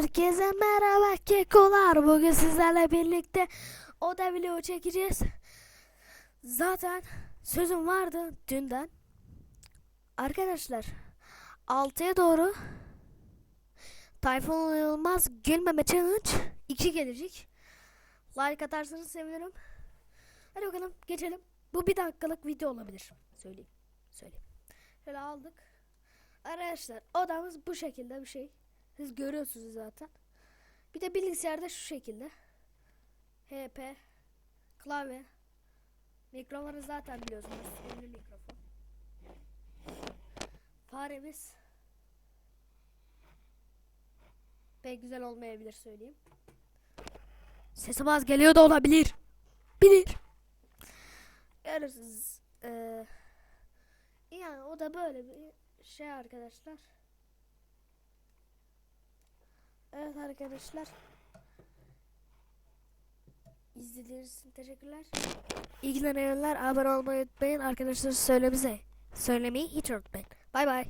Herkese merhaba kekolar. Bugün sizlerle birlikte oda video çekeceğiz. Zaten sözüm vardı dünden. Arkadaşlar 6'ya doğru Tayfun Yılmaz Gülmeme Challenge 2 gelecek. Like atarsanız sevinirim. Hadi bakalım geçelim. Bu bir dakikalık video olabilir. Söyleyeyim. Söyleyeyim. Şöyle aldık. Arkadaşlar odamız bu şekilde bir şey. Siz görüyorsunuz zaten. Bir de bilgisayarda şu şekilde. HP, klavye, mikrofonu zaten biliyorsunuz. Ünlü mikrofon. Faremiz pek güzel olmayabilir söyleyeyim. Sesim az geliyor da olabilir. Bilir. Görürsünüz. Ee, yani o da böyle bir şey arkadaşlar. Arkadaşlar. İzlediğiniz için teşekkürler. İlgilenenler abone olmayı unutmayın. Arkadaşlar söylemize. Söylemeyi hiç unutmayın. Bay bay.